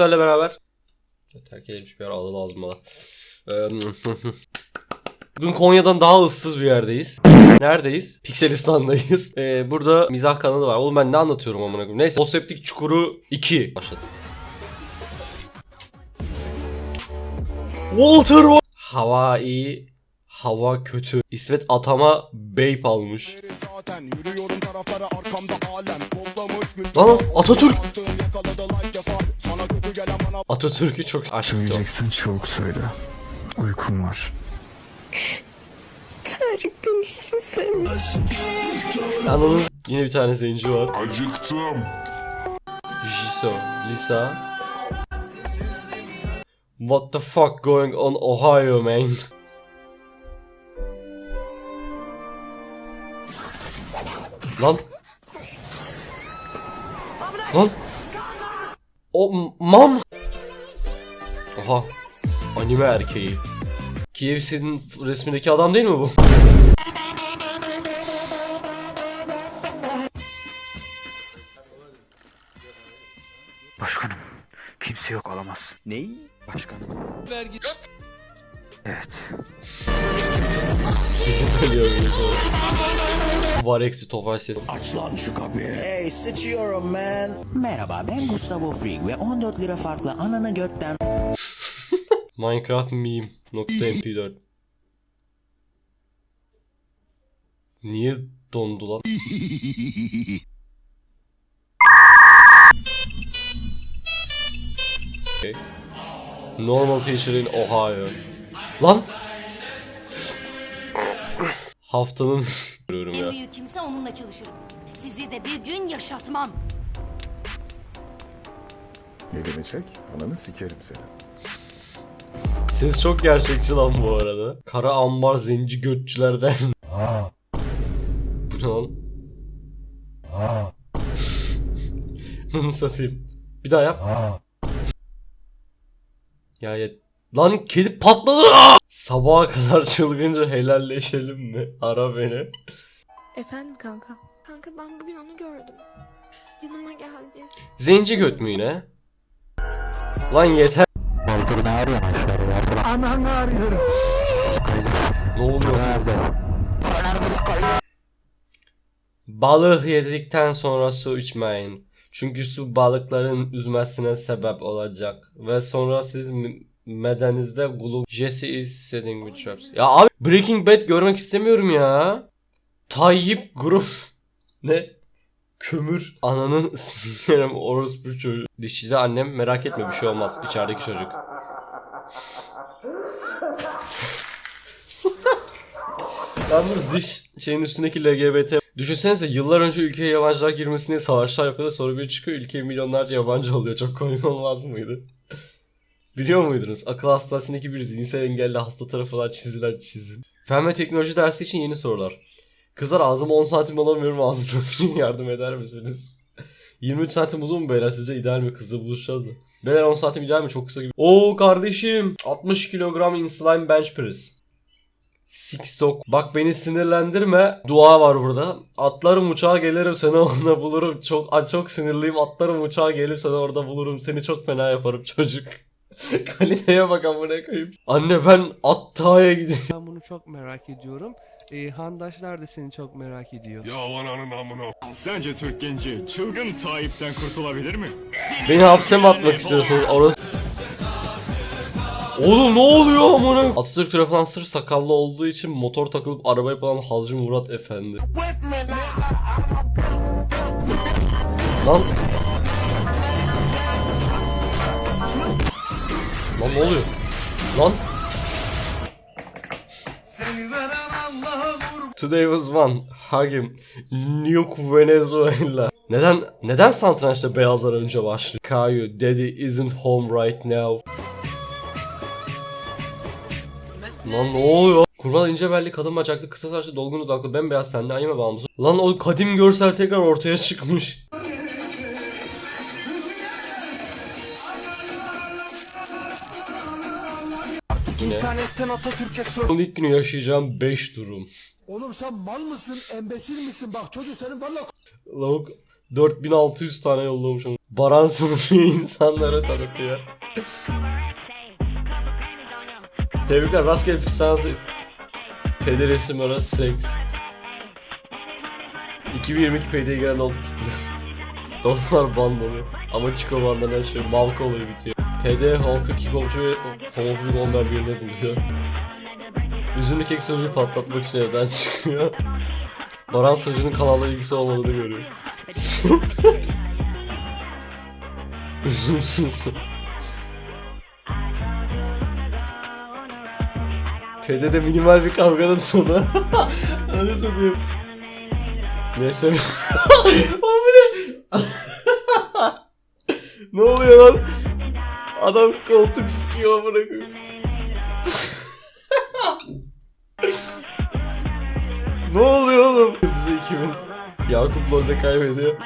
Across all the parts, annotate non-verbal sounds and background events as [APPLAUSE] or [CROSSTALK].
sizlerle beraber. Terk edilmiş bir yer adı lazım bana. [LAUGHS] Bugün Konya'dan daha ıssız bir yerdeyiz. Neredeyiz? Pikselistan'dayız. Ee, burada mizah kanalı var. Oğlum ben ne anlatıyorum amına koyayım. Neyse. Oseptik Çukuru 2 başladı. Walter Wa- Hava iyi, hava kötü. İsmet Atama Beyp almış. Lan Atatürk! Atatürk'ü çok aşktı. Söyleyeceksin çok söyle. Uykum var. Tarık beni hiç mi sevmez? Yalnız yine bir tane zenci var. Acıktım. Jisoo, Lisa. What the fuck going on Ohio man? Lan. Lan. O mam. Oha. Anime erkeği. KFC'nin resmindeki adam değil mi bu? Başkanım, kimse yok alamaz. Ney? Başkanım. Evet. Tanıyorum Vareksi Tofaş sesi. Hey, sıçıyorum man. Merhaba ben Gustavo Fring ve 14 lira farklı ananı götten [LAUGHS] Minecraft meme nokta mp4 Niye dondu lan? Okay. [LAUGHS] Normal teacher in Ohio. Lan! Haftanın görüyorum En ya. büyük kimse onunla çalışırım. Sizi de bir gün yaşatmam. Elimi çek, ananı sikerim seni. Ses çok gerçekçi lan bu arada. Kara ambar zenci götçülerden. bu ne lan? Bunu satayım. Bir daha yap. Ya ya. Lan kedi patladı. Sabaha kadar [LAUGHS] çılgınca helalleşelim mi? Ara beni. Efendim kanka. Kanka ben bugün onu gördüm. Yanıma geldi. Zenci göt mü yine? Lan yeter. Baldur ne arıyorsun aşağıda? Ananı arıyorum. Ne oluyor? Nerede? Balık yedikten sonra su içmeyin. Çünkü su balıkların üzmesine sebep olacak. Ve sonra siz medenizde gulu Jesse is setting with traps. Ya abi Breaking Bad görmek istemiyorum ya. Tayyip grup [LAUGHS] ne? Kömür ananın [LAUGHS] sikerim orospu çocuğu. Dişçide annem merak etme bir şey olmaz içerideki çocuk. [LAUGHS] Yalnız diş şeyin üstündeki LGBT Düşünsenize yıllar önce ülkeye yabancılar girmesine savaşlar yapıyordu sonra bir çıkıyor ülkeye milyonlarca yabancı oluyor. Çok komik olmaz mıydı? Biliyor muydunuz? Akıl hastanesindeki bir zihinsel engelli hasta tarafından çizilen çizim. Fen ve teknoloji dersi için yeni sorular. Kızlar ağzıma 10 santim alamıyorum ağzım [LAUGHS] yardım eder misiniz? 23 santim uzun mu beyler sizce ideal mi? Kızla buluşacağız da. Beyler 10 santim ideal mi? Çok kısa gibi. Oo kardeşim 60 kilogram insulin bench press. Six sok. Bak beni sinirlendirme. Dua var burada. Atlarım uçağa gelirim seni orada bulurum. Çok çok sinirliyim. Atlarım uçağa gelir seni orada bulurum. Seni çok fena yaparım çocuk. [LAUGHS] Kaliteye bak amına koyayım. Anne ben Atta'ya gidiyorum. Ben bunu çok merak ediyorum. Ee, handaşlar da seni çok merak ediyor. Ya ananın amına. Sence Türk genci çılgın Tayyip'ten kurtulabilir mi? Beni hapse mi atmak istiyorsunuz? Orası... Oğlum ne oluyor amına? Atatürk tarafından sırf sakallı olduğu için motor takılıp araba yapılan Hazcı Murat Efendi. Lan. Lan ne oluyor? Lan. Today was one. Hagim. Nuke Venezuela. Neden neden satrançta beyazlar önce başlıyor? Caillou, Daddy isn't home right now. Lan ne oluyor? Kurban ince belli, kadın bacaklı, kısa saçlı, dolgun dudaklı, bembeyaz tenli anime bağımlısı. Lan o kadim görsel tekrar ortaya çıkmış. Yine. İnternetten Atatürk'e sor. Onun ilk günü yaşayacağım 5 durum. Oğlum sen mal mısın, embesil misin? Bak çocuk senin valla Lavuk 4600 tane yollamışım. Baran sunucuyu [LAUGHS] insanlara tanıtıyor. Tebrikler rastgele Pixars'ı Federesim arası seks. 2022 PD'ye giren oldu kitle. [LAUGHS] Dostlar bandanıyor. Ama Chico bandanı açıyor. Mavka olayı bitiyor. PD halkı kickbokçu ve homofobik olmayan birine buluyor. Üzümlü kek sonucu patlatmak için evden çıkıyor. Baran Sözcü'nün kanalla ilgisi olmadığını görüyor. [LAUGHS] Üzümsüz. Fede minimal bir kavganın sonu. [LAUGHS] Öyle satayım. Neyse. [LAUGHS] o bu Adam koltuk sikiyor amına [LAUGHS] ne oluyor oğlum? Yıldızı 2000. Yakup LoL'de kaybediyor.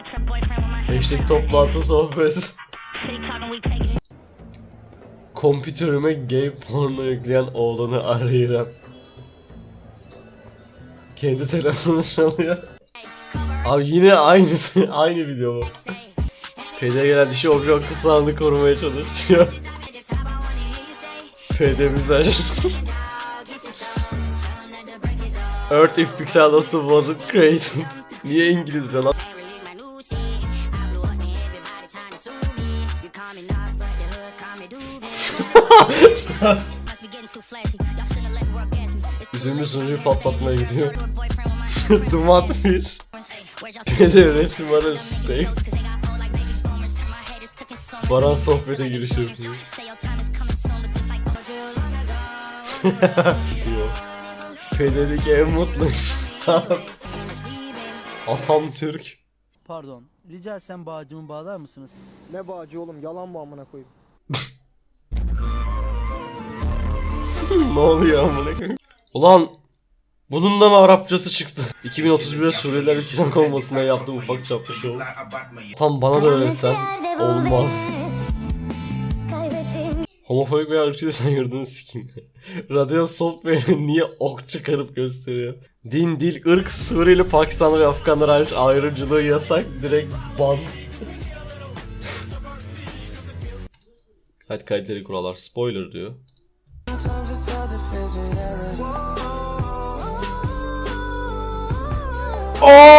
Hashtag toplantı sohbet. Kompütörüme gay porno yükleyen oğlanı arayırım. Kendi telefonu çalıyor. Abi yine aynısı, [LAUGHS] aynı video bu. PD gelen dişi obje akıl sağlığını korumaya çalışıyor. [LAUGHS] PD müzel. [LAUGHS] Earth if Pixel Dostum wasn't created. [LAUGHS] Niye İngilizce lan? Üzümlü sunucuyu patlatmaya gidiyor. Duman Fizz. PD resim arası safe. Baran sohbete giriş yapıyor. [LAUGHS] PD'deki en mutlu insan. Atam Türk. Pardon, rica etsem bağcımı bağlar mısınız? Ne bağcı oğlum yalan bu amına koyayım. [LAUGHS] ne oluyor amına koyayım? Ulan bunun da mı Arapçası çıktı? [LAUGHS] 2031'e Suriyeliler ülkeden kovmasına yaptığım ufak çaplı şov. Tam bana da öğretsen olmaz. Homofobik bir ırkçı sen yurdunu sikeyim. [LAUGHS] Radyo software'ini niye ok çıkarıp gösteriyor? Din, dil, ırk, Suriyeli, Pakistanlı ve Afganlar hariç ayrımcılığı yasak. Direkt ban. [LAUGHS] Hadi kaliteli kurallar. Spoiler diyor. Oo!